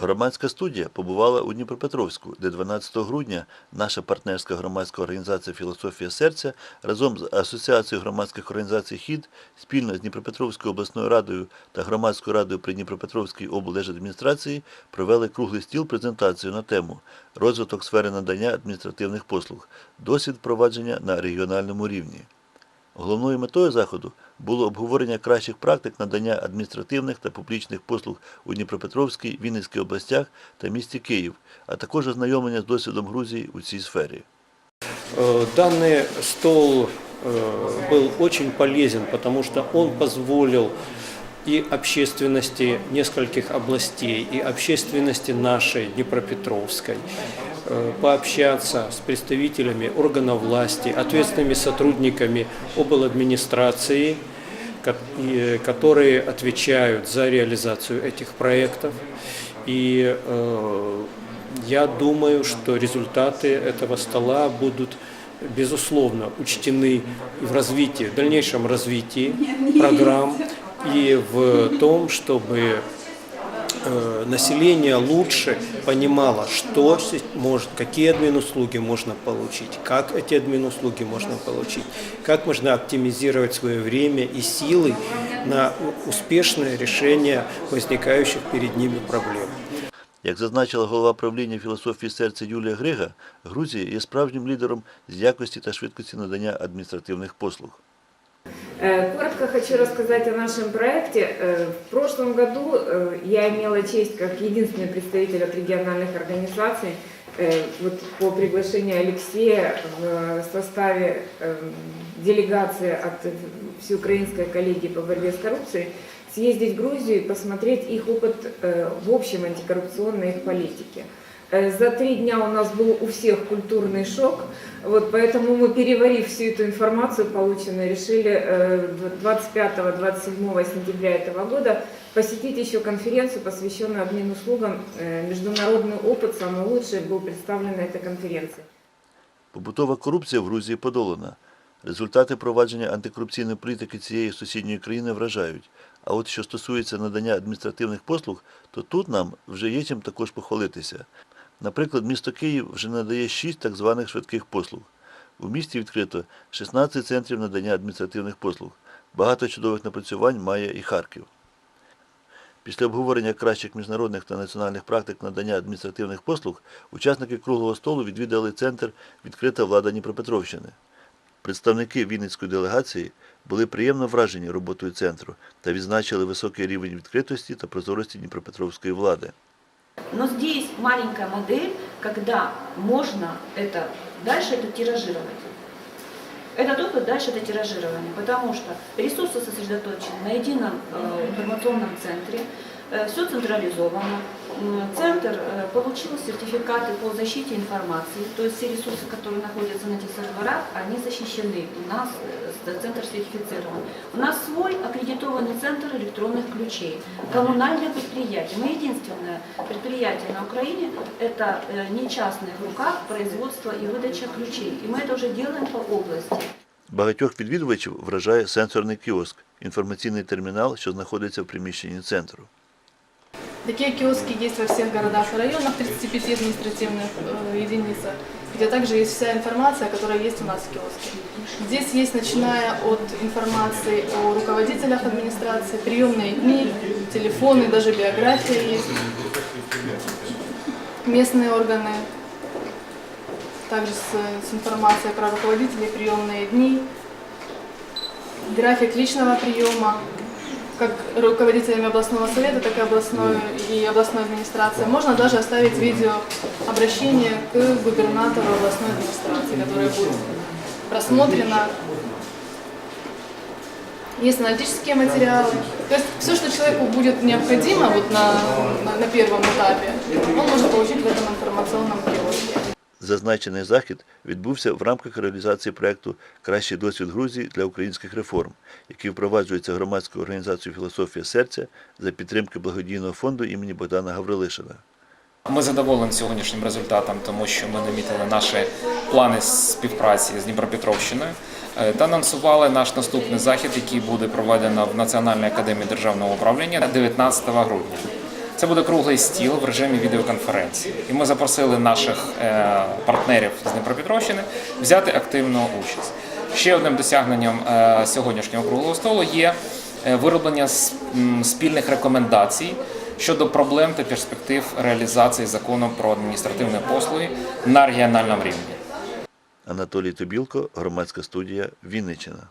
Громадська студія побувала у Дніпропетровську, де 12 грудня наша партнерська громадська організація Філософія серця разом з Асоціацією громадських організацій ХІД спільно з Дніпропетровською обласною радою та громадською радою при Дніпропетровській облдержадміністрації провели круглий стіл презентацію на тему розвиток сфери надання адміністративних послуг, досвід впровадження на регіональному рівні. Головною метою заходу було обговорення кращих практик надання адміністративних та публічних послуг у Дніпропетровській, Вінницькій областях та місті Київ, а також ознайомлення з досвідом Грузії у цій сфері. Э, Данный стол э, был очень полезен, потому что он позволил и общественности нескольких областей, и общественности нашей Днепропетровской э, пообщаться с представителями органов власти, ответственными сотрудниками обладминистрации, ко- и, которые отвечают за реализацию этих проектов. И э, я думаю, что результаты этого стола будут безусловно учтены в развитии, в дальнейшем развитии программ и в том, чтобы э, население лучше понимало, что может, какие админуслуги можно получить, как эти админуслуги можно получить, как можно оптимизировать свое время и силы на успешное решение возникающих перед ними проблем. Як зазначила голова правління філософії серця Юлія Грига, Грузія є справжнім лідером з якості та швидкості надання адміністративних послуг. Э, Коротко хочу рассказать о нашем проекте. Э, В прошлом году э, я имела честь, как единственный представитель от региональных организаций, вот по приглашению Алексея в составе делегации от Всеукраинской коллегии по борьбе с коррупцией съездить в Грузию и посмотреть их опыт в общем антикоррупционной их политике. Э, За три дня у нас был у всех культурный шок, вот поэтому мы, переварив всю эту информацию полученную, решили э, 25-27 сентября этого года посетить еще конференцию, посвященную админ-услугам. Э, Международный опыт, самый лучший, был представлен на этой конференции. Побутова корупція в Грузії подолана. Результати провадження антикорупційної політики цієї сусідньої країни вражають. А от що стосується надання адміністративних послуг, то тут нам вже є чим також похвалитися. Наприклад, місто Київ вже надає 6 так званих швидких послуг. У місті відкрито 16 центрів надання адміністративних послуг. Багато чудових напрацювань має і Харків. Після обговорення кращих міжнародних та національних практик надання адміністративних послуг учасники круглого столу відвідали центр Відкрита влада Дніпропетровщини. Представники Вінницької делегації були приємно вражені роботою центру та відзначили високий рівень відкритості та прозорості Дніпропетровської влади. Но здесь маленькая модель, когда можно это дальше это тиражировать. Этот опыт дальше это тиражирование, потому что ресурсы сосредоточены на едином э, информационном центре, все централизовано. М, Центр э, получил сертификаты по защите информации, то есть все ресурсы, которые находятся на этих серверах, они защищены. У нас э, центр сертифицирован. У нас свой аккредитованный центр электронных ключей. Коммунальное предприятие. Мы единственное предприятие на Украине, это э, не частных руках производство и выдача ключей. И мы это уже делаем по области. Багатьох відвідувачів вражає сенсорний кіоск, інформаційний термінал, що знаходиться в приміщенні центру. Такие киоски есть во всех городах и районах, 35 административных э, единицах, где также есть вся информация, которая есть у нас в киоске. Здесь есть, начиная от информации о руководителях администрации, приемные дни, телефоны, даже биография есть, местные органы, также с, с информацией про руководителей, приемные дни, график личного приема, как руководителями областного совета, так и областной и областной администрации. Можно даже оставить видео обращение к губернатору областной администрации, которое будет просмотрено. Есть аналитические материалы. То есть все, что человеку будет необходимо вот на, на, на первом этапе, он может получить в этом информационном киоске. Зазначений захід відбувся в рамках реалізації проєкту Кращий досвід Грузії для українських реформ, який впроваджується громадською організацією Філософія серця за підтримки благодійного фонду імені Богдана Гаврилишина. Ми задоволені сьогоднішнім результатом, тому що ми намітили наші плани співпраці з Дніпропетровщиною е, та анонсували наш наступний захід, який буде проведено в Національній академії державного управління 19 грудня. Це буде круглий стіл в режимі відеоконференції. І ми запросили наших е, партнерів з Дніпропетровщини взяти активну участь. Ще одним досягненням е, сьогоднішнього круглого столу є е, вироблення спільних рекомендацій щодо проблем та перспектив реалізації закону про адміністративні послуги на регіональному рівні. Анатолій Тобілко, громадська студія Вінниччина.